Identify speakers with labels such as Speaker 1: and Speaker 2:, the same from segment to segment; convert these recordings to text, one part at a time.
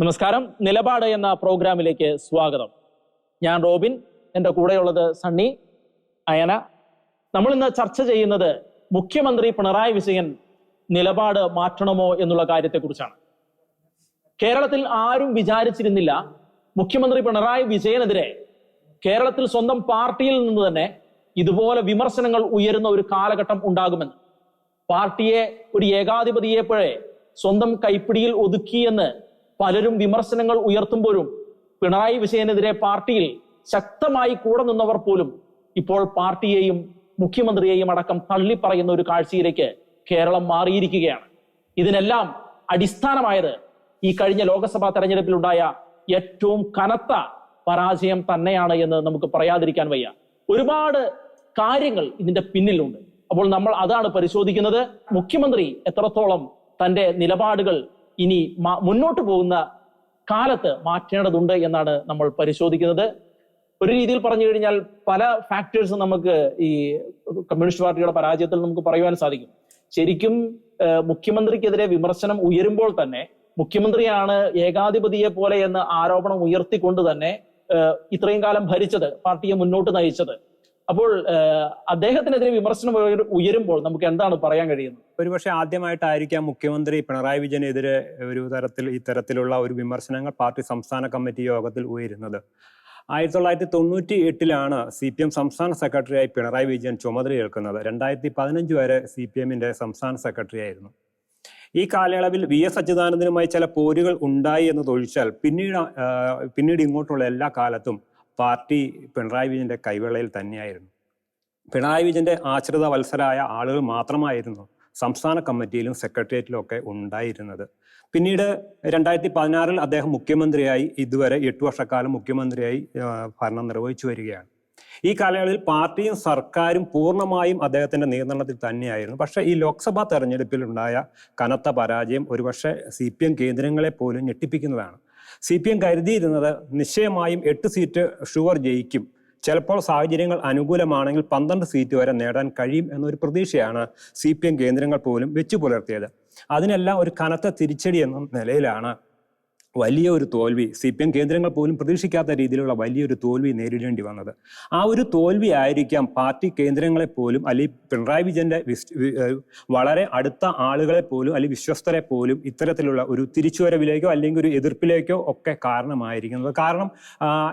Speaker 1: നമസ്കാരം. നിലപാട് എന്ന പ്രോഗ്രാമിലേക്ക് സ്വാഗതം. ഞാൻ റോബിൻ എന്റെ കൂടെയുള്ളത് സണ്ണി അയന. നമ്മൾ ഇന്ന് ചർച്ച ചെയ്യുന്നത് മുഖ്യമന്ത്രി പിണറായി വിജയൻ നിലപാട് മാറ്റണമോ എന്നുള്ള കാര്യത്തെക്കുറിച്ചാണ്. കേരളത്തിൽ ആരും വിചാരിച്ചിരുന്നില്ല മുഖ്യമന്ത്രി പിണറായി വിജയനെതിരെ കേരളത്തിൽ സ്വന്തം പാർട്ടിയിൽ നിന്ന് തന്നെ ഇതുപോലെ വിമർശനങ്ങൾ ഉയരുന്ന ഒരു കാലഘട്ടം ഉണ്ടാകുമെന്ന്. പാർട്ടിയെ ഒരു ഏകാധിപതിയെപ്പോഴേ സ്വന്തം കൈപ്പിടിയിൽ ഒതുക്കിയെന്ന് പലരും വിമർശനങ്ങൾ ഉയർത്തുമ്പോഴും പിണറായി വിജയനെതിരെ പാർട്ടിയിൽ ശക്തമായി കൂടെ നിന്നവർ പോലും ഇപ്പോൾ പാർട്ടിയെയും മുഖ്യമന്ത്രിയെയും അടക്കം തള്ളിപ്പറയുന്ന ഒരു കാഴ്ചയിലേക്ക് കേരളം മാറിയിരിക്കുകയാണ്. ഇതിനെല്ലാം അടിസ്ഥാനമായത് ഈ കഴിഞ്ഞ ലോക്സഭാ തെരഞ്ഞെടുപ്പിലുണ്ടായ ഏറ്റവും കനത്ത പരാജയം തന്നെയാണ് എന്ന് നമുക്ക് പറയാതിരിക്കാൻ വയ്യ. ഒരുപാട് കാര്യങ്ങൾ ഇതിന്റെ പിന്നിലുണ്ട്. അപ്പോൾ നമ്മൾ അതാണ് പരിശോധിക്കുന്നത്. മുഖ്യമന്ത്രി എത്രത്തോളം തന്റെ നിലപാടുകൾ ഇനി മുന്നോട്ട് പോകുന്ന കാലത്ത് മാറ്റേണ്ടതുണ്ട് എന്നാണ് നമ്മൾ പരിശോധിക്കുന്നത്. ഒരു രീതിയിൽ പറഞ്ഞു കഴിഞ്ഞാൽ പല ഫാക്ടേഴ്സ് നമുക്ക് ഈ കമ്മ്യൂണിസ്റ്റ് പാർട്ടിയുടെ പരാജയത്തിൽ നമുക്ക് പറയുവാൻ സാധിക്കും. ശരിക്കും മുഖ്യമന്ത്രിക്കെതിരെ വിമർശനം ഉയരുമ്പോൾ തന്നെ മുഖ്യമന്ത്രിയാണ് ഏകാധിപതിയെ പോലെ എന്ന് ആരോപണം ഉയർത്തിക്കൊണ്ട് തന്നെ ഇത്രയും കാലം ഭരിച്ചത് പാർട്ടിയെ മുന്നോട്ട് നയിച്ചത്. അപ്പോൾ അദ്ദേഹത്തിനെതിരെ വിമർശനം ഉയരു- ഉയരുമ്പോൾ നമുക്ക് എന്താണ് പറയാൻ കഴിയുന്നത്?
Speaker 2: ഒരുപക്ഷെ ആദ്യമായിട്ടായിരിക്കാം മുഖ്യമന്ത്രി പിണറായി വിജയനെതിരെ ഒരു തരത്തിൽ ഇത്തരത്തിലുള്ള ഒരു വിമർശനങ്ങൾ പാർട്ടി സംസ്ഥാന കമ്മിറ്റി യോഗത്തിൽ ഉയരുന്നത്. ആയിരത്തി തൊള്ളായിരത്തി തൊണ്ണൂറ്റി എട്ടിലാണ് സി പി എം സംസ്ഥാന സെക്രട്ടറിയായി പിണറായി വിജയൻ ചുമതലയേൽക്കുന്നത് രണ്ടായിരത്തി പതിനഞ്ച് വരെ സി പി എമ്മിന്റെ സംസ്ഥാന സെക്രട്ടറി ആയിരുന്നു ഈ കാലയളവിൽ വി എസ് അച്യുതാനന്ദനുമായി ചില പോരുകൾ ഉണ്ടായി എന്നതൊഴിച്ചാൽ പിന്നീട് പിന്നീട് ഇങ്ങോട്ടുള്ള എല്ലാ കാലത്തും പാർട്ടി പിണറായി വിജയന്റെ കൈവേളയിൽ തന്നെയായിരുന്നു. പിണറായി വിജയന്റെ ആശ്രിത വത്സരായ ആളുകൾ മാത്രമായിരുന്നു സംസ്ഥാന കമ്മിറ്റിയിലും സെക്രട്ടേറിയറ്റിലും ഒക്കെ ഉണ്ടായിരുന്നത്. പിന്നീട് രണ്ടായിരത്തി പതിനാറിൽ അദ്ദേഹം മുഖ്യമന്ത്രിയായി ഇതുവരെ എട്ട് വർഷക്കാലം മുഖ്യമന്ത്രിയായി ഭരണം നിർവഹിച്ചു വരികയാണ്. ഈ കാലയളവിൽ പാർട്ടിയും സർക്കാരും പൂർണമായും അദ്ദേഹത്തിന്റെ നിയന്ത്രണത്തിൽ തന്നെയായിരുന്നു. പക്ഷേ ഈ ലോക്സഭാ തെരഞ്ഞെടുപ്പിൽ ഉണ്ടായ കനത്ത പരാജയം ഒരുപക്ഷെ സി പി എം കേന്ദ്രങ്ങളെ പോലും ഞെട്ടിപ്പിക്കുന്നതാണ്. സി പി എം കരുതിയിരുന്നത് നിശ്ചയമായും എട്ട് സീറ്റ് ഷുവർ ജയിക്കും. ചിലപ്പോൾ സാഹചര്യങ്ങൾ അനുകൂലമാണെങ്കിൽ പന്ത്രണ്ട് സീറ്റ് വരെ നേടാൻ കഴിയും എന്നൊരു പ്രതീക്ഷയാണ് സി കേന്ദ്രങ്ങൾ പോലും വെച്ചു പുലർത്തിയത്. അതിനെല്ലാം ഒരു കനത്ത തിരിച്ചടി എന്ന നിലയിലാണ് വലിയ ഒരു തോൽവി സി പി എം കേന്ദ്രങ്ങൾ പോലും പ്രതീക്ഷിക്കാത്ത രീതിയിലുള്ള വലിയൊരു തോൽവി നേരിടേണ്ടി വന്നത്. ആ ഒരു തോൽവി ആയിരിക്കാം പാർട്ടി കേന്ദ്രങ്ങളെ പോലും അല്ലെങ്കിൽ പിണറായി വിജയന്റെ വിസ്- വി- ഏഹ് വളരെ അടുത്ത ആളുകളെ പോലും അല്ലെങ്കിൽ വിശ്വസ്തരെ പോലും ഇത്തരത്തിലുള്ള ഒരു തിരിച്ചുവരവിലേക്കോ അല്ലെങ്കിൽ ഒരു എതിർപ്പിലേക്കോ ഒക്കെ കാരണമായിരിക്കുന്നത്. കാരണം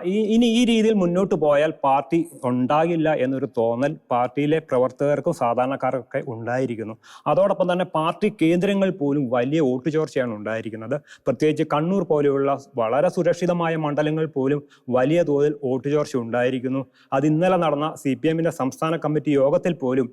Speaker 2: ഇനി ഈ രീതിയിൽ മുന്നോട്ട് പോയാൽ പാർട്ടി ഉണ്ടാകില്ല എന്നൊരു തോന്നൽ പാർട്ടിയിലെ പ്രവർത്തകർക്കും സാധാരണക്കാർക്കൊക്കെ ഉണ്ടായിരിക്കുന്നു. അതോടൊപ്പം തന്നെ പാർട്ടി കേന്ദ്രങ്ങൾ പോലും വലിയ വോട്ട് ചോർച്ചയാണ് ഉണ്ടായിരിക്കുന്നത്. പ്രത്യേകിച്ച് കണ്ണൂർ പോലെയുള്ള വളരെ സുരക്ഷിതമായ മണ്ഡലങ്ങൾ പോലും വലിയ തോതിൽ വോട്ട് ചോർച്ച ഉണ്ടായിരിക്കുന്നു. അത് ഇന്നലെ നടന്ന സി പി സംസ്ഥാന കമ്മിറ്റി യോഗത്തിൽ പോലും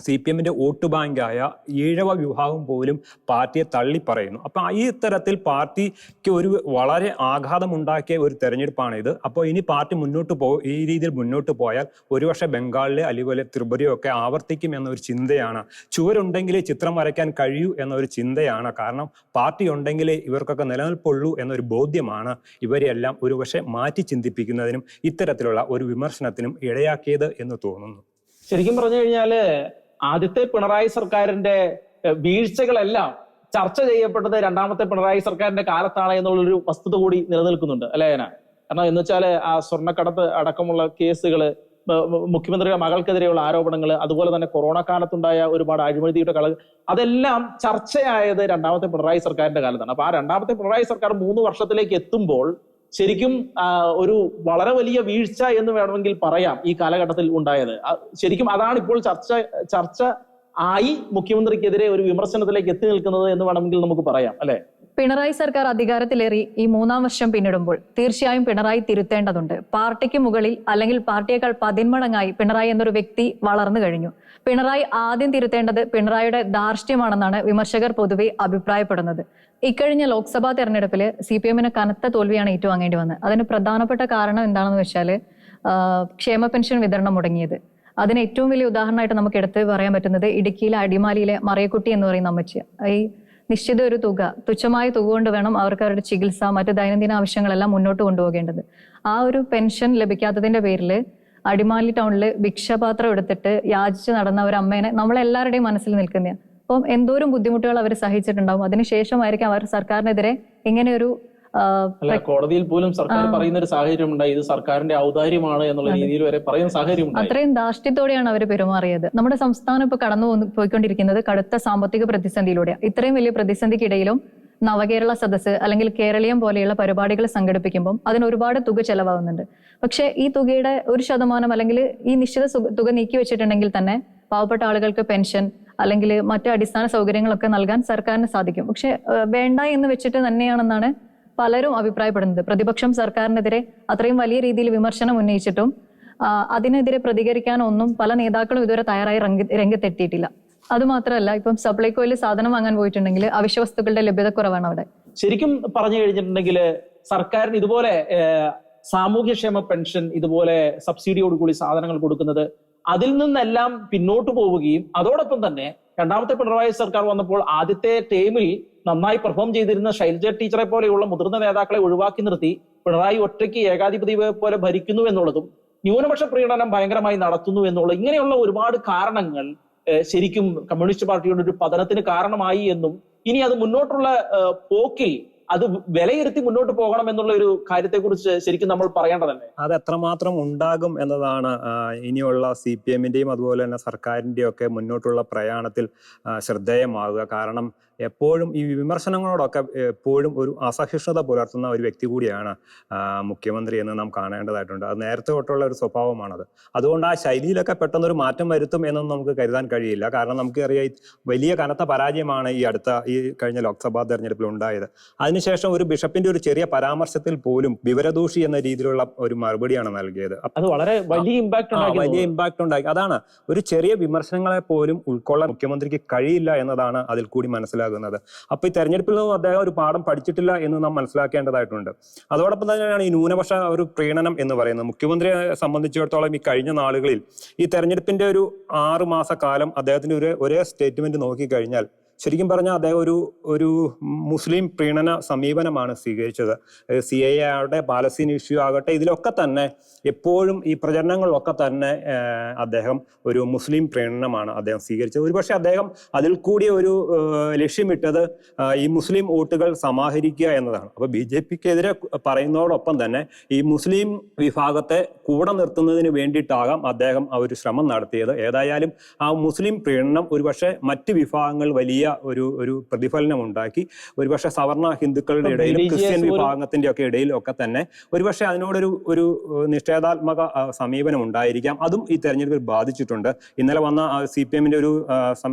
Speaker 2: സി പി എമ്മിന്റെ വോട്ട് ബാങ്കായ ഈഴവ വിഭാഗം പോലും പാർട്ടിയെ തള്ളിപ്പറയുന്നു അപ്പൊ ഈ ഇത്തരത്തിൽ പാർട്ടിക്ക് ഒരു വളരെ ആഘാതം ഉണ്ടാക്കിയ ഒരു തെരഞ്ഞെടുപ്പാണ് ഇത് അപ്പോൾ ഇനി പാർട്ടി മുന്നോട്ട് പോ ഈ രീതിയിൽ മുന്നോട്ട് പോയാൽ ഒരുപക്ഷെ ബംഗാളിലെ അതുപോലെ ത്രിപുരയോ ഒക്കെ ആവർത്തിക്കും എന്നൊരു ചിന്തയാണ്. ചുവരുണ്ടെങ്കിലേ ചിത്രം വരയ്ക്കാൻ കഴിയൂ എന്നൊരു ചിന്തയാണ്. കാരണം പാർട്ടി ഉണ്ടെങ്കിലേ ഇവർക്കൊക്കെ നിലനിൽപ്പുള്ളൂ എന്നൊരു ബോധ്യമാണ് ഇവരെല്ലാം ഒരുപക്ഷെ മാറ്റി ചിന്തിപ്പിക്കുന്നതിനും ഇത്തരത്തിലുള്ള ഒരു വിമർശനത്തിനും ഇടയാക്കിയത് എന്ന് തോന്നുന്നു.
Speaker 1: ശരിക്കും പറഞ്ഞു കഴിഞ്ഞാൽ ആദ്യത്തെ പിണറായി സർക്കാരിന്റെ വീഴ്ചകളെല്ലാം ചർച്ച ചെയ്യപ്പെട്ടത് രണ്ടാമത്തെ പിണറായി സർക്കാരിന്റെ കാലത്താണ് എന്നുള്ളൊരു വസ്തുത കൂടി നിലനിൽക്കുന്നുണ്ട്. അല്ലേ ഏന കാരണം എന്ന് വെച്ചാൽ ആ സ്വർണക്കടത്ത് അടക്കമുള്ള കേസുകൾ മുഖ്യമന്ത്രിയുടെ മകൾക്കെതിരെയുള്ള ആരോപണങ്ങൾ അതുപോലെ തന്നെ കൊറോണ കാലത്തുണ്ടായ ഒരുപാട് അഴിമതിയുടെ കള അതെല്ലാം ചർച്ചയായത് രണ്ടാമത്തെ പിണറായി സർക്കാരിന്റെ കാലത്താണ്. അപ്പൊ ആ രണ്ടാമത്തെ പിണറായി സർക്കാർ മൂന്ന് വർഷത്തിലേക്ക് എത്തുമ്പോൾ ശരിക്കും ഒരു വളരെ വലിയ വീഴ്ച എന്ന് വേണമെങ്കിൽ പറയാം ഈ കാലഘട്ടത്തിൽ ഉണ്ടായത്. ശരിക്കും അതാണ് ഇപ്പോൾ ചർച്ച ചർച്ച ആയി മുഖ്യമന്ത്രിക്കെതിരെ ഒരു വിമർശനത്തിലേക്ക് എത്തി നിൽക്കുന്നത് എന്ന് വേണമെങ്കിൽ നമുക്ക് പറയാം അല്ലെ?
Speaker 3: പിണറായി സർക്കാർ അധികാരത്തിലേറി ഈ മൂന്നാം വർഷം പിന്നിടുമ്പോൾ തീർച്ചയായും പിണറായി തിരുത്തേണ്ടതുണ്ട്. പാർട്ടിക്ക് മുകളിൽ അല്ലെങ്കിൽ പാർട്ടിയേക്കാൾ പതിന്മടങ്ങായി പിണറായി എന്നൊരു വ്യക്തി വളർന്നു കഴിഞ്ഞു. പിണറായി ആദ്യം തിരുത്തേണ്ടത് പിണറായിയുടെ ധാർഷ്ട്യമാണെന്നാണ് വിമർശകർ പൊതുവെ അഭിപ്രായപ്പെടുന്നത്. ഇക്കഴിഞ്ഞ ലോക്സഭാ തെരഞ്ഞെടുപ്പിൽ സി പി എമ്മിന് കനത്ത തോൽവിയാണ് ഏറ്റുവാങ്ങേണ്ടി വന്നത്. അതിന് പ്രധാനപ്പെട്ട കാരണം എന്താണെന്ന് വെച്ചാൽ ക്ഷേമ പെൻഷൻ വിതരണം മുടങ്ങിയത്. അതിന് ഏറ്റവും വലിയ ഉദാഹരണമായിട്ട് നമുക്ക് എടുത്ത് പറയാൻ പറ്റുന്നത് ഇടുക്കിയിലെ അടിമാലിയിലെ മറയക്കുട്ടി എന്ന് പറയുന്ന അമ്മച്ചി ഈ നിശ്ചിത ഒരു തുക തുച്ഛമായ തുക കൊണ്ട് വേണം അവർക്ക് അവരുടെ ചികിത്സ മറ്റ് ദൈനംദിന ആവശ്യങ്ങളെല്ലാം മുന്നോട്ട് കൊണ്ടുപോകേണ്ടത്. ആ ഒരു പെൻഷൻ ലഭിക്കാത്തതിന്റെ പേരിൽ അടിമാലി ടൗണിൽ ഭിക്ഷപാത്രം എടുത്തിട്ട് യാചിച്ച് നടന്ന ഒരു അമ്മേനെ നമ്മളെല്ലാവരുടെയും മനസ്സിൽ നിൽക്കുന്ന അപ്പം എന്തോരം ബുദ്ധിമുട്ടുകൾ അവർ സഹിച്ചിട്ടുണ്ടാവും. അതിനുശേഷമായിരിക്കും അവർ സർക്കാരിനെതിരെ
Speaker 1: ഇങ്ങനെയൊരു കോടതിയിൽ പോലും സർക്കാർ പറയുന്ന ഒരു സാഹചര്യം ഉണ്ടായി ഇത് സർക്കാരിന്റെ ഔദാര്യമാണ് എന്നുള്ള രീതിയിൽ വരെ പറയുന്ന സാഹചര്യം
Speaker 3: അത്രയും ധാർഷ്ട്യത്തോടെയാണ് അവർ പെരുമാറിയത്. നമ്മുടെ സംസ്ഥാനം ഇപ്പൊ കടന്നു പോയിക്കൊണ്ടിരിക്കുന്നത് കടുത്ത സാമ്പത്തിക പ്രതിസന്ധിയിലൂടെ ഇത്രയും വലിയ പ്രതിസന്ധിക്കിടയിലും നവകേരള സദസ്സ് അല്ലെങ്കിൽ കേരളീയം പോലെയുള്ള പരിപാടികൾ സംഘടിപ്പിക്കുമ്പോൾ അതിന് ഒരുപാട് തുക ചെലവാകുന്നുണ്ട്. പക്ഷേ ഈ തുകയുടെ ഒരു ശതമാനം അല്ലെങ്കിൽ ഈ നിശ്ചിത തുക നീക്കി വെച്ചിട്ടുണ്ടെങ്കിൽ തന്നെ പാവപ്പെട്ട ആളുകൾക്ക് പെൻഷൻ അല്ലെങ്കിൽ മറ്റ് അടിസ്ഥാന സൗകര്യങ്ങളൊക്കെ നൽകാൻ സർക്കാരിന് സാധിക്കും. പക്ഷെ വേണ്ട എന്ന് വെച്ചിട്ട് തന്നെയാണെന്നാണ് പലരും അഭിപ്രായപ്പെടുന്നത്. പ്രതിപക്ഷം സർക്കാരിനെതിരെ അത്രയും വലിയ രീതിയിൽ വിമർശനം ഉന്നയിച്ചിട്ടും അതിനെതിരെ പ്രതികരിക്കാനൊന്നും പല നേതാക്കളും ഇതുവരെ തയ്യാറായി രംഗ- രംഗത്തെത്തിയിട്ടില്ല. അതുമാത്രമല്ല ഇപ്പം സപ്ലൈകോയിൽ സാധനം വാങ്ങാൻ പോയിട്ടുണ്ടെങ്കിൽ അവശ്യ വസ്തുക്കളുടെ ലഭ്യത കുറവാണ് അവിടെ.
Speaker 1: ശരിക്കും പറഞ്ഞു കഴിഞ്ഞിട്ടുണ്ടെങ്കിൽ സർക്കാരിന് ഇതുപോലെ സാമൂഹ്യക്ഷേമ പെൻഷൻ ഇതുപോലെ സബ്സിഡിയോടുകൂടി സാധനങ്ങൾ കൊടുക്കുന്നത് അതിൽ നിന്നെല്ലാം പിന്നോട്ട് പോവുകയും അതോടൊപ്പം തന്നെ രണ്ടാമത്തെ പിണറായി സർക്കാർ വന്നപ്പോൾ ആദ്യത്തെ ടേമിൽ നന്നായി പെർഫോം ചെയ്തിരുന്ന ശൈലജ ടീച്ചറെ പോലെയുള്ള മുതിർന്ന നേതാക്കളെ ഒഴിവാക്കി നിർത്തി പിണറായി ഒറ്റയ്ക്ക് ഏകാധിപതിയെ പോലെ ഭരിക്കുന്നു എന്നുള്ളതും ന്യൂനപക്ഷ പ്രീണനം ഭയങ്കരമായി നടത്തുന്നു എന്നുള്ള ഇങ്ങനെയുള്ള ഒരുപാട് കാരണങ്ങൾ ശരിക്കും കമ്മ്യൂണിസ്റ്റ് പാർട്ടിയുടെ ഒരു പതനത്തിന് കാരണമായി എന്നും ഇനി അത് മുന്നോട്ടുള്ള പോക്കിൽ അത് വിലയിരുത്തി മുന്നോട്ട് പോകണം എന്നുള്ള ഒരു കാര്യത്തെക്കുറിച്ച് ശരിക്കും നമ്മൾ പറയേണ്ടതല്ലേ?
Speaker 2: അത് എത്രമാത്രം ഉണ്ടാകും എന്നതാണ് ഇനിയുള്ള സി പി എമ്മിന്റെയും അതുപോലെ തന്നെ സർക്കാരിന്റെയും ഒക്കെ മുന്നോട്ടുള്ള പ്രയാണത്തിൽ ശ്രദ്ധേയമാകുക. കാരണം എപ്പോഴും ഈ വിമർശനങ്ങളോടൊക്കെ എപ്പോഴും ഒരു അസഹിഷ്ണുത പുലർത്തുന്ന ഒരു വ്യക്തി കൂടിയാണ് മുഖ്യമന്ത്രി എന്ന് നാം കാണേണ്ടതായിട്ടുണ്ട്. അത് നേരത്തെ തൊട്ടുള്ള ഒരു സ്വഭാവമാണത്. അതുകൊണ്ട് ആ ശൈലിയിലൊക്കെ പെട്ടെന്ന് ഒരു മാറ്റം വരുത്തും എന്നൊന്നും നമുക്ക് കരുതാൻ കഴിയില്ല. കാരണം നമുക്ക് അറിയാം വലിയ കനത്ത പരാജയമാണ് ഈ അടുത്ത ഈ കഴിഞ്ഞ ലോക്സഭാ തെരഞ്ഞെടുപ്പിൽ ഉണ്ടായത്. അതിനുശേഷം ഒരു ബിഷപ്പിന്റെ ഒരു ചെറിയ പരാമർശത്തിൽ പോലും വിവരദൂഷി എന്ന രീതിയിലുള്ള ഒരു മറുപടിയാണ് നൽകിയത്.
Speaker 1: അത് വളരെ വലിയ ഇമ്പാക്ട്
Speaker 2: വലിയ ഇമ്പാക്ട് ഉണ്ടാക്കി. അതാണ്. ഒരു ചെറിയ വിമർശനങ്ങളെ പോലും ഉൾക്കൊള്ളാൻ മുഖ്യമന്ത്രിക്ക് കഴിയില്ല എന്നതാണ് അതിൽ കൂടി മനസ്സിലാകുന്നത്. അപ്പൊ ഈ തെരഞ്ഞെടുപ്പിൽ നിന്നും അദ്ദേഹം ഒരു പാഠം പഠിച്ചിട്ടില്ല എന്ന് നാം മനസ്സിലാക്കേണ്ടതായിട്ടുണ്ട്. അതോടൊപ്പം തന്നെയാണ് ഈ ന്യൂനപക്ഷ ഒരു പ്രീണനം എന്ന് പറയുന്നത്. മുഖ്യമന്ത്രിയെ സംബന്ധിച്ചിടത്തോളം ഈ കഴിഞ്ഞ നാളുകളിൽ ഈ തെരഞ്ഞെടുപ്പിന്റെ ഒരു ആറ് മാസ കാലം അദ്ദേഹത്തിന്റെ ഒരു ഒരേ സ്റ്റേറ്റ്മെന്റ് നോക്കിക്കഴിഞ്ഞാൽ ശരിക്കും പറഞ്ഞാൽ അദ്ദേഹം ഒരു ഒരു മുസ്ലിം പ്രീണന സമീപനമാണ് സ്വീകരിച്ചത്. സി ഐ എയുടെ പാലസ്തീൻ ഇഷ്യൂ ആകട്ടെ ഇതിലൊക്കെ തന്നെ എപ്പോഴും ഈ പ്രചരണങ്ങളിലൊക്കെ തന്നെ അദ്ദേഹം ഒരു മുസ്ലിം പ്രീണനമാണ് അദ്ദേഹം സ്വീകരിച്ചത്. ഒരുപക്ഷെ അദ്ദേഹം അതിൽ കൂടി ഒരു ലക്ഷ്യമിട്ടത് ഈ മുസ്ലിം വോട്ടുകൾ സമാഹരിക്കുക എന്നതാണ്. അപ്പൊ ബി ജെ പിക്കെതിരെ പറയുന്നതോടൊപ്പം തന്നെ ഈ മുസ്ലിം വിഭാഗത്തെ കൂടെ നിർത്തുന്നതിന് വേണ്ടിയിട്ടാകാം അദ്ദേഹം ആ ഒരു ശ്രമം നടത്തിയത്. ഏതായാലും ആ മുസ്ലിം പ്രീണനം ഒരുപക്ഷെ മറ്റ് വിഭാഗങ്ങൾ വലിയ ഒരു ഒരു പ്രതിഫലനം ഉണ്ടാക്കി ഒരുപക്ഷെ സവർണ ഹിന്ദുക്കളുടെ ഇടയിലും ക്രിസ്ത്യൻ വിഭാഗത്തിന്റെ ഒക്കെ ഇടയിലൊക്കെ തന്നെ ഒരുപക്ഷെ അതിനോടൊരു ഒരു നിഷേധാത്മക സമീപനം ഉണ്ടായിരിക്കാം. അതും ഈ തെരഞ്ഞെടുപ്പിൽ ബാധിച്ചിട്ടുണ്ട്. ഇന്നലെ വന്ന സി പി എമ്മിന്റെ ഒരു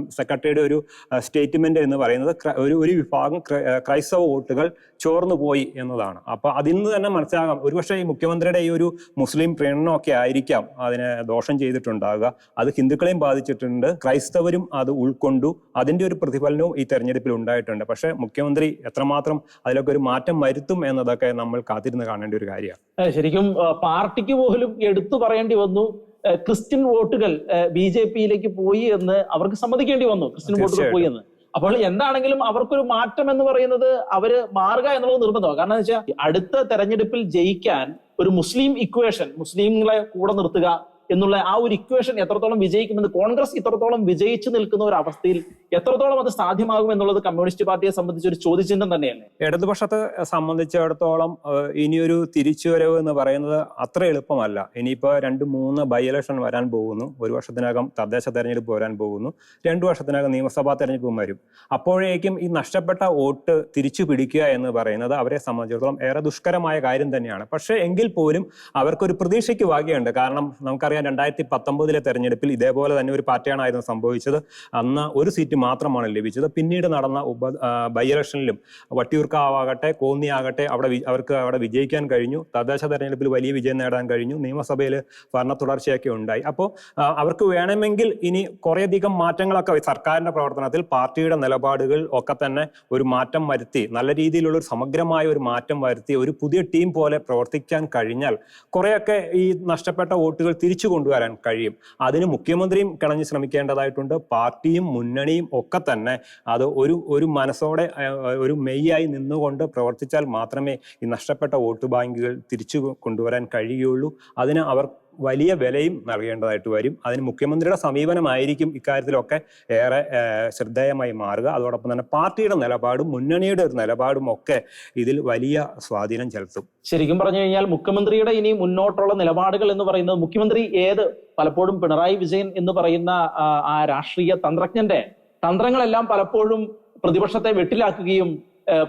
Speaker 2: സെക്രട്ടറിയുടെ ഒരു സ്റ്റേറ്റ്മെന്റ് എന്ന് പറയുന്നത് ഒരു ഒരു വിഭാഗം ക്രൈസ്തവ വോട്ടുകൾ ചോർന്നു പോയി എന്നതാണ്. അപ്പൊ അതിൽ നിന്ന് തന്നെ മനസ്സിലാകാം. ഒരുപക്ഷെ ഈ മുഖ്യമന്ത്രിയുടെ ഈ ഒരു മുസ്ലിം പ്രീണനമൊക്കെ ആയിരിക്കാം അതിനെ ദോഷം ചെയ്തിട്ടുണ്ടാകുക അത് ഹിന്ദുക്കളെയും ബാധിച്ചിട്ടുണ്ട്. ക്രൈസ്തവരും അത് ഉൾക്കൊണ്ടു. അതിന്റെ ഒരു പ്രതിഫലനവും ഈ തെരഞ്ഞെടുപ്പിൽ ഉണ്ടായിട്ടുണ്ട്. പക്ഷെ മുഖ്യമന്ത്രി എത്രമാത്രം അതിലൊക്കെ ഒരു മാറ്റം വരുത്തും എന്നതൊക്കെ നമ്മൾ കാത്തിരുന്ന് കാണേണ്ട ഒരു കാര്യമാണ്.
Speaker 1: ശരിക്കും പാർട്ടിക്ക് പോലും എടുത്തു പറയേണ്ടി വന്നു. ക്രിസ്ത്യൻ വോട്ടുകൾ ബി ജെ പിയിലേക്ക് പോയി എന്ന് അവർക്ക് സമ്മതിക്കേണ്ടി വന്നു. ക്രിസ്ത്യൻ വോട്ടുകൾ പോയി എന്ന്. അപ്പോൾ എന്താണെങ്കിലും അവർക്കൊരു മാറ്റം എന്ന് പറയുന്നത് അവർ മാറുക എന്നുള്ളത് നിർബന്ധമാണ്. കാരണം എന്ന് വെച്ചാൽ അടുത്ത തെരഞ്ഞെടുപ്പിൽ ജയിക്കാൻ ഒരു മുസ്ലിം ഇക്വേഷൻ മുസ്ലിങ്ങളെ കൂടെ നിർത്തുക എന്നുള്ള ആ ഒരു ഇക്വേഷൻ എത്രത്തോളം വിജയിക്കുമെന്ന് കോൺഗ്രസ് ഇത്രത്തോളം വിജയിച്ചു നിൽക്കുന്ന ഒരു അവസ്ഥയിൽ എത്രത്തോളം അത് സാധ്യമാകും എന്നുള്ളത് കമ്മ്യൂണിസ്റ്റ് പാർട്ടിയെ സംബന്ധിച്ച് ഒരു ചോദ്യചിഹ്നം തന്നെയാണ്.
Speaker 2: ഇടതുപക്ഷത്തെ സംബന്ധിച്ചിടത്തോളം ഇനിയൊരു തിരിച്ചുവരവ് എന്ന് പറയുന്നത് അത്ര എളുപ്പമല്ല. ഇനിയിപ്പോ രണ്ട് മൂന്ന് ബൈ ഇലക്ഷൻ വരാൻ പോകുന്നു. ഒരു വർഷത്തിനകം തദ്ദേശ തെരഞ്ഞെടുപ്പ് വരാൻ പോകുന്നു. രണ്ടു വർഷത്തിനകം നിയമസഭാ തെരഞ്ഞെടുപ്പും വരും. അപ്പോഴേക്കും ഈ നഷ്ടപ്പെട്ട വോട്ട് തിരിച്ചു പിടിക്കുക എന്ന് പറയുന്നത് അവരെ സംബന്ധിച്ചിടത്തോളം ഏറെ ദുഷ്കരമായ കാര്യം തന്നെയാണ്. പക്ഷേ എങ്കിൽ പോലും അവർക്കൊരു പ്രതീക്ഷയ്ക്ക് വകയുണ്ട്. കാരണം നമുക്കറിയാം രണ്ടായിരത്തി പത്തൊമ്പതിലെ തെരഞ്ഞെടുപ്പിൽ ഇതേപോലെ തന്നെ ഒരു പാറ്റേണായിരുന്നു സംഭവിച്ചത്. അന്ന് ഒരു സീറ്റ് മാത്രമാണ് ലഭിച്ചത്. പിന്നീട് നടന്ന ഉപ ബൈ ഇലക്ഷനിലും വട്ടിയൂർക്കാവാകട്ടെ കോന്നി ആകട്ടെ അവിടെ അവർക്ക് അവിടെ വിജയിക്കാൻ കഴിഞ്ഞു. തദ്ദേശ തെരഞ്ഞെടുപ്പിൽ വലിയ വിജയം നേടാൻ കഴിഞ്ഞു. നിയമസഭയിൽ ഭരണ തുടർച്ചയൊക്കെ ഉണ്ടായി. അപ്പോൾ അവർക്ക് വേണമെങ്കിൽ ഇനി കുറേയധികം മാറ്റങ്ങളൊക്കെ സർക്കാരിന്റെ പ്രവർത്തനത്തിൽ പാർട്ടിയുടെ നിലപാടുകൾ ഒക്കെ തന്നെ ഒരു മാറ്റം വരുത്തി നല്ല രീതിയിലുള്ള ഒരു സമഗ്രമായ ഒരു മാറ്റം വരുത്തി ഒരു പുതിയ ടീം പോലെ പ്രവർത്തിക്കാൻ കഴിഞ്ഞാൽ കുറേയൊക്കെ ഈ നഷ്ടപ്പെട്ട വോട്ടുകൾ തിരിച്ചു കൊണ്ടുവരാൻ കഴിയും. അതിന് മുഖ്യമന്ത്രിയും കിണഞ്ഞ് ശ്രമിക്കേണ്ടതായിട്ടുണ്ട്. പാർട്ടിയും മുന്നണിയും ഒക്കെ തന്നെ അത് ഒരു ഒരു മനസ്സോടെ ഒരു മെയ്യായി നിന്നുകൊണ്ട് പ്രവർത്തിച്ചാൽ മാത്രമേ ഈ നഷ്ടപ്പെട്ട വോട്ട് ബാങ്കുകൾ തിരിച്ചു കൊണ്ടുവരാൻ കഴിയുകയുള്ളൂ. അതിന് അവർ വലിയ വിലയും നൽകേണ്ടതായിട്ട് വരും. അതിന് മുഖ്യമന്ത്രിയുടെ സമീപനമായിരിക്കും ഇക്കാര്യത്തിലൊക്കെ ഏറെ ശ്രദ്ധേയമായി മാറുക. അതോടൊപ്പം തന്നെ പാർട്ടിയുടെ നിലപാടും മുന്നണിയുടെ ഒരു നിലപാടും ഒക്കെ ഇതിൽ വലിയ സ്വാധീനം ചെലുത്തും.
Speaker 1: ശരിക്കും പറഞ്ഞു കഴിഞ്ഞാൽ മുഖ്യമന്ത്രിയുടെ ഇനി മുന്നോട്ടുള്ള നിലപാടുകൾ എന്ന് പറയുന്നത് മുഖ്യമന്ത്രി ഏത്? പലപ്പോഴും പിണറായി വിജയൻ എന്ന് പറയുന്ന ആ രാഷ്ട്രീയ തന്ത്രജ്ഞന്റെ തന്ത്രങ്ങളെല്ലാം പലപ്പോഴും പ്രതിപക്ഷത്തെ വെട്ടിലാക്കുകയും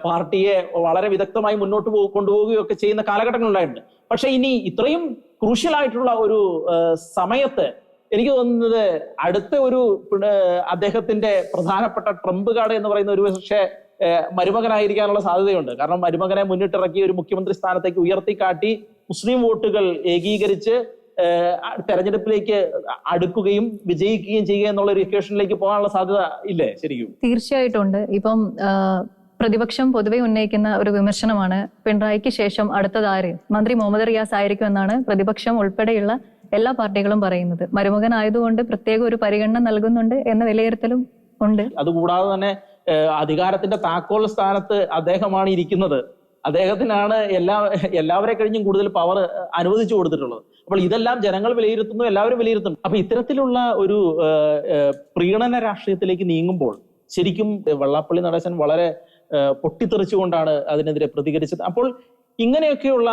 Speaker 1: പാർട്ടിയെ വളരെ വിദഗ്ധമായി മുന്നോട്ട് കൊണ്ടുപോവുകയും ഒക്കെ ചെയ്യുന്ന കാലഘട്ടങ്ങൾ ഉണ്ടായിട്ടുണ്ട്. പക്ഷെ ഇനി ഇത്രയും ക്രൂഷ്യൽ ആയിട്ടുള്ള ഒരു സമയത്ത് എനിക്ക് തോന്നുന്നത് അടുത്ത ഒരു അദ്ദേഹത്തിന്റെ പ്രധാനപ്പെട്ട ട്രംപ് കാർഡ് എന്ന് പറയുന്ന ഒരു പക്ഷേ മരുമകനായിരിക്കാനുള്ള സാധ്യതയുണ്ട്. കാരണം മരുമകനെ മുന്നിട്ടിറക്കി ഒരു മുഖ്യമന്ത്രി സ്ഥാനത്തേക്ക് ഉയർത്തിക്കാട്ടി മുസ്ലിം വോട്ടുകൾ ഏകീകരിച്ച് തെരഞ്ഞെടുപ്പിലേക്ക് അടുക്കുകയും വിജയിക്കുകയും ചെയ്യുക എന്നുള്ള ഒരു ഇക്വേഷനിലേക്ക് പോകാനുള്ള സാധ്യത ഇല്ലേ ശരിക്കും?
Speaker 3: തീർച്ചയായിട്ടും ഉണ്ട് ഇപ്പം പ്രതിപക്ഷം പൊതുവെ ഉന്നയിക്കുന്ന ഒരു വിമർശനമാണ് പിണറായിക്ക് ശേഷം അടുത്തതാര് മന്ത്രി മുഹമ്മദ് റിയാസ് ആയിരിക്കും എന്നാണ് പ്രതിപക്ഷം ഉൾപ്പെടെയുള്ള എല്ലാ പാർട്ടികളും പറയുന്നത്. മരുമകനായതുകൊണ്ട് പ്രത്യേക ഒരു പരിഗണന നൽകുന്നുണ്ട് എന്ന വിലയിരുത്തലും ഉണ്ട്.
Speaker 1: അതുകൂടാതെ തന്നെ അധികാരത്തിന്റെ താക്കോൽ സ്ഥാനത്ത് അദ്ദേഹമാണ് ഇരിക്കുന്നത്. അദ്ദേഹത്തിനാണ് എല്ലാ എല്ലാവരെ കഴിഞ്ഞും കൂടുതൽ പവർ അനുവദിച്ചു കൊടുത്തിട്ടുള്ളത്. അപ്പോൾ ഇതെല്ലാം ജനങ്ങൾ വിലയിരുത്തുന്നു എല്ലാവരും വിലയിരുത്തുന്നു. അപ്പൊ ഇത്തരത്തിലുള്ള ഒരു പ്രീണന രാഷ്ട്രീയത്തിലേക്ക് നീങ്ങുമ്പോൾ ശരിക്കും വള്ളാപ്പള്ളി നടേശൻ വളരെ പൊട്ടിത്തെറിച്ചുകൊണ്ടാണ് അതിനെതിരെ പ്രതികരിച്ചത്. അപ്പോൾ ഇങ്ങനെയൊക്കെയുള്ള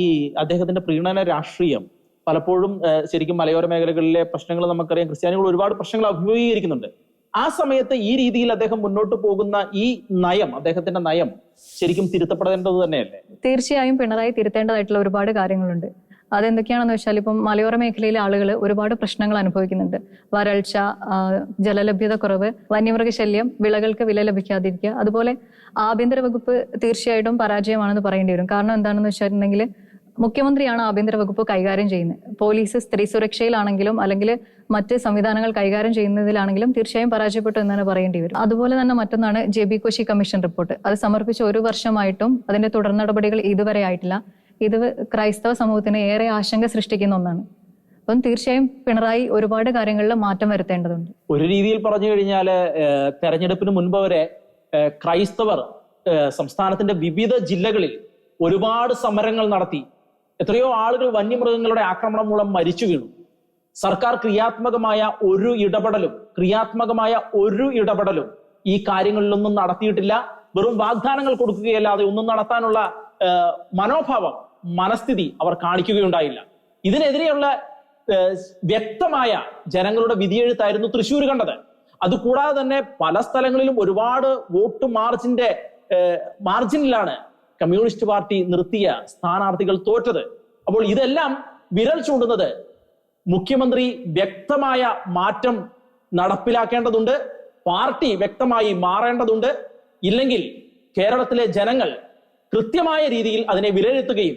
Speaker 1: ഈ അദ്ദേഹത്തിന്റെ പ്രീണന രാഷ്ട്രീയം പലപ്പോഴും ശരിക്കും മലയോര മേഖലകളിലെ പ്രശ്നങ്ങൾ നമുക്കറിയാം. ക്രിസ്ത്യാനികൾ ഒരുപാട് പ്രശ്നങ്ങൾ അഭിമുഖീകരിക്കുന്നുണ്ട്. ആ സമയത്ത് ഈ രീതിയിൽ അദ്ദേഹം മുന്നോട്ട് പോകുന്ന ഈ നയം അദ്ദേഹത്തിന്റെ നയം ശരിക്കും തിരുത്തപ്പെടേണ്ടത് തന്നെയല്ലേ?
Speaker 3: തീർച്ചയായും പിണറായി തിരുത്തേണ്ടതായിട്ടുള്ള ഒരുപാട് കാര്യങ്ങളുണ്ട്. അതെന്തൊക്കെയാണെന്ന് വെച്ചാൽ ഇപ്പം മലയോര മേഖലയിലെ ആളുകൾ ഒരുപാട് പ്രശ്നങ്ങൾ അനുഭവിക്കുന്നുണ്ട്. വരൾച്ച ജലലഭ്യത കുറവ് വന്യമൃഗശല്യം വിളകൾക്ക് വില ലഭിക്കാതിരിക്കുക അതുപോലെ ആഭ്യന്തര വകുപ്പ് തീർച്ചയായിട്ടും പരാജയമാണെന്ന് പറയേണ്ടി വരും. കാരണം എന്താണെന്ന് വെച്ചിട്ടുണ്ടെങ്കിൽ മുഖ്യമന്ത്രിയാണ് ആഭ്യന്തര വകുപ്പ് കൈകാര്യം ചെയ്യുന്നത്. പോലീസ് സ്ത്രീ സുരക്ഷയിലാണെങ്കിലും അല്ലെങ്കിൽ മറ്റ് സംവിധാനങ്ങൾ കൈകാര്യം ചെയ്യുന്നതിലാണെങ്കിലും തീർച്ചയായും പരാജയപ്പെട്ടു എന്ന് തന്നെ പറയേണ്ടി വരും. അതുപോലെ തന്നെ മറ്റൊന്നാണ് J B Koshy commission report. അത് സമർപ്പിച്ച ഒരു വർഷമായിട്ടും അതിന്റെ തുടർ നടപടികൾ ഇതുവരെ ആയിട്ടില്ല. ഇത് ക്രൈസ്തവ സമൂഹത്തിന് ഏറെ ആശങ്ക സൃഷ്ടിക്കുന്ന ഒന്നാണ്. അപ്പം തീർച്ചയായും പിണറായി ഒരുപാട് കാര്യങ്ങളിൽ മാറ്റം വരുത്തേണ്ടതുണ്ട്.
Speaker 1: ഒരു രീതിയിൽ പറഞ്ഞു കഴിഞ്ഞാൽ തെരഞ്ഞെടുപ്പിന് മുൻപ് വരെ ക്രൈസ്തവർ സംസ്ഥാനത്തിന്റെ വിവിധ ജില്ലകളിൽ ഒരുപാട് സമരങ്ങൾ നടത്തി. എത്രയോ ആളുകൾ വന്യമൃഗങ്ങളുടെ ആക്രമണം മൂലം മരിച്ചു വീണു. സർക്കാർ ക്രിയാത്മകമായ ഒരു ഇടപെടലും ക്രിയാത്മകമായ ഒരു ഇടപെടലും ഈ കാര്യങ്ങളിലൊന്നും നടത്തിയിട്ടില്ല. വെറും വാഗ്ദാനങ്ങൾ കൊടുക്കുകയല്ലാതെ ഒന്നും നടത്താനുള്ള മനോഭാവം മനസ്ഥിതി അവർ കാണിക്കുകയുണ്ടായില്ല. ഇതിനെതിരെയുള്ള വ്യക്തമായ ജനങ്ങളുടെ വിധിയെഴുത്തായിരുന്നു തൃശ്ശൂർ കണ്ടത്. അതുകൂടാതെ തന്നെ പല സ്ഥലങ്ങളിലും ഒരുപാട് വോട്ട് മാർജിന്റെ മാർജിനിലാണ് കമ്മ്യൂണിസ്റ്റ് പാർട്ടി നിർത്തിയ സ്ഥാനാർത്ഥികൾ തോറ്റത്. അപ്പോൾ ഇതെല്ലാം വിരൽ ചൂണ്ടുന്നത് മുഖ്യമന്ത്രി വ്യക്തമായ മാറ്റം നടപ്പിലാക്കേണ്ടതുണ്ട് പാർട്ടി വ്യക്തമായി മാറേണ്ടതുണ്ട്. ഇല്ലെങ്കിൽ കേരളത്തിലെ ജനങ്ങൾ കൃത്യമായ രീതിയിൽ അതിനെ വിലയിരുത്തുകയും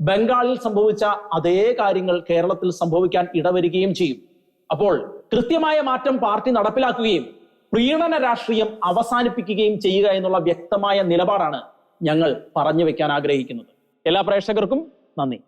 Speaker 1: ബംഗാളിൽ സംഭവിച്ച അതേ കാര്യങ്ങൾ കേരളത്തിൽ സംഭവിക്കാൻ ഇടവരികയും ചെയ്യും. അപ്പോൾ കൃത്യമായ മാറ്റം പാർട്ടി നടപ്പിലാക്കുകയും പ്രീണന രാഷ്ട്രീയം അവസാനിപ്പിക്കുകയും ചെയ്യുക എന്നുള്ള വ്യക്തമായ നിലപാടാണ് ഞങ്ങൾ പറഞ്ഞു വെക്കാൻ ആഗ്രഹിക്കുന്നത്. എല്ലാ പ്രേക്ഷകർക്കും നന്ദി.